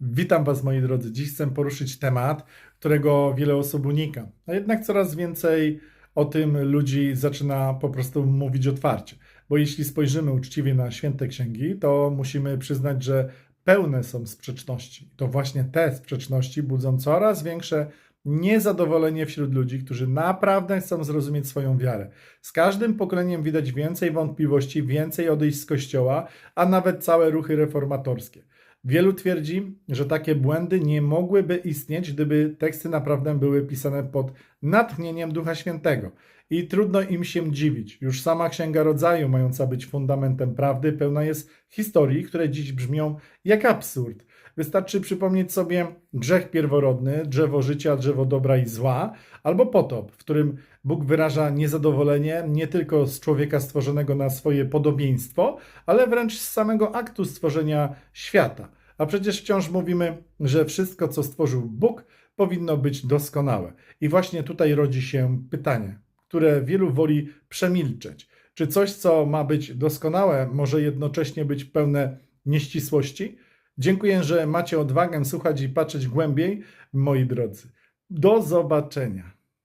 Witam Was, moi drodzy. Dziś chcę poruszyć temat, którego wiele osób unika. A jednak coraz więcej o tym ludzi zaczyna po prostu mówić otwarcie. Bo jeśli spojrzymy uczciwie na święte księgi, to musimy przyznać, że pełne są sprzeczności. To właśnie te sprzeczności budzą coraz większe niezadowolenie wśród ludzi, którzy naprawdę chcą zrozumieć swoją wiarę. Z każdym pokoleniem widać więcej wątpliwości, więcej odejść z kościoła, a nawet całe ruchy reformatorskie. Wielu twierdzi, że takie błędy nie mogłyby istnieć, gdyby teksty naprawdę były pisane pod natchnieniem Ducha Świętego. I trudno im się dziwić. Już sama Księga Rodzaju, mająca być fundamentem prawdy, pełna jest historii, które dziś brzmią jak absurd. Wystarczy przypomnieć sobie grzech pierworodny, drzewo życia, drzewo dobra i zła, albo potop, w którym Bóg wyraża niezadowolenie nie tylko z człowieka stworzonego na swoje podobieństwo, ale wręcz z samego aktu stworzenia świata. A przecież wciąż mówimy, że wszystko, co stworzył Bóg, powinno być doskonałe. I właśnie tutaj rodzi się pytanie, które wielu woli przemilczeć. Czy coś, co ma być doskonałe, może jednocześnie być pełne nieścisłości? Dziękuję, że macie odwagę słuchać i patrzeć głębiej, moi drodzy. Do zobaczenia.